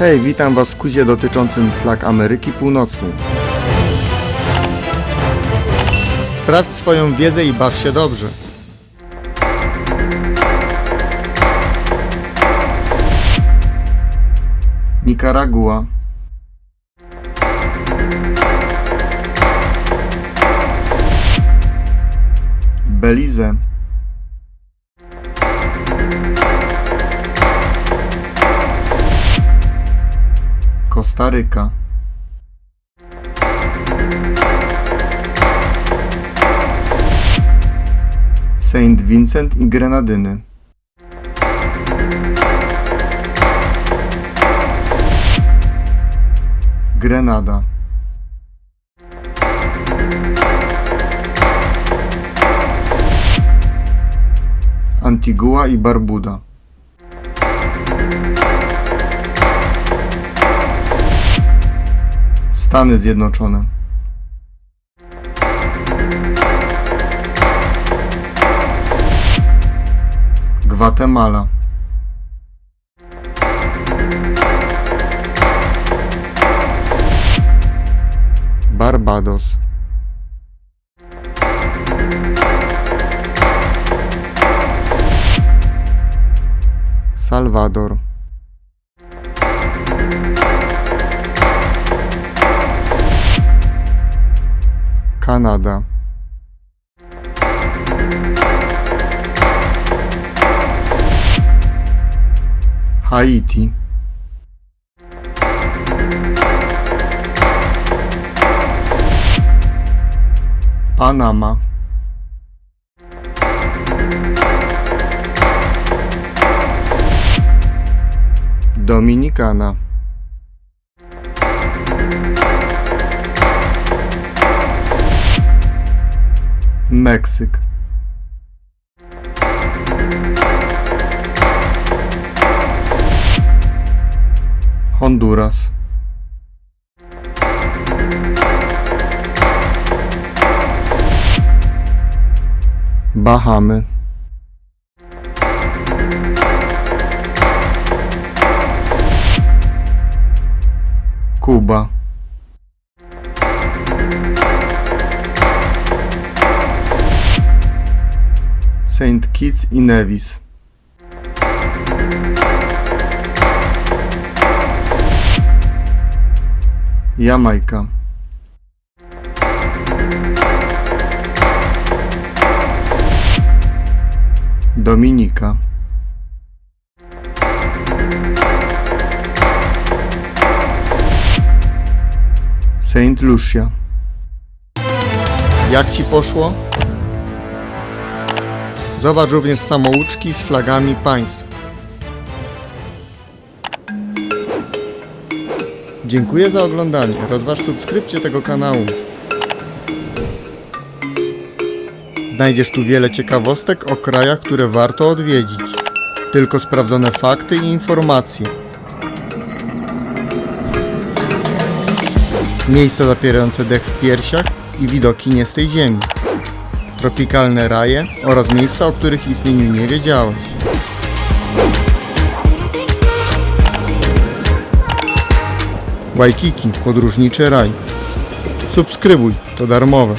Hej, witam Was w kuzie dotyczącym flag Ameryki Północnej. Sprawdź swoją wiedzę i baw się dobrze. Nikaragua Belize Kostaryka. Saint Vincent i Grenadyny. Grenada. Antigua i Barbuda Stany Zjednoczone. Gwatemala. Barbados. Salwador Kanada. Haiti. Panama. Dominikana Meksyk. Honduras. Bahamy. Kuba Saint Kitts i Nevis. Jamajka. Dominika. Saint Lucia. Jak Ci poszło? Zobacz również samouczki z flagami państw. Dziękuję za oglądanie. Rozważ subskrypcję tego kanału. Znajdziesz tu wiele ciekawostek o krajach, które warto odwiedzić. Tylko sprawdzone fakty i informacje. Miejsca zapierające dech w piersiach i widoki nie z tej ziemi. Tropikalne raje oraz miejsca, o których istnieniu nie wiedziałeś. Waikiki, podróżniczy raj. Subskrybuj, to darmowe.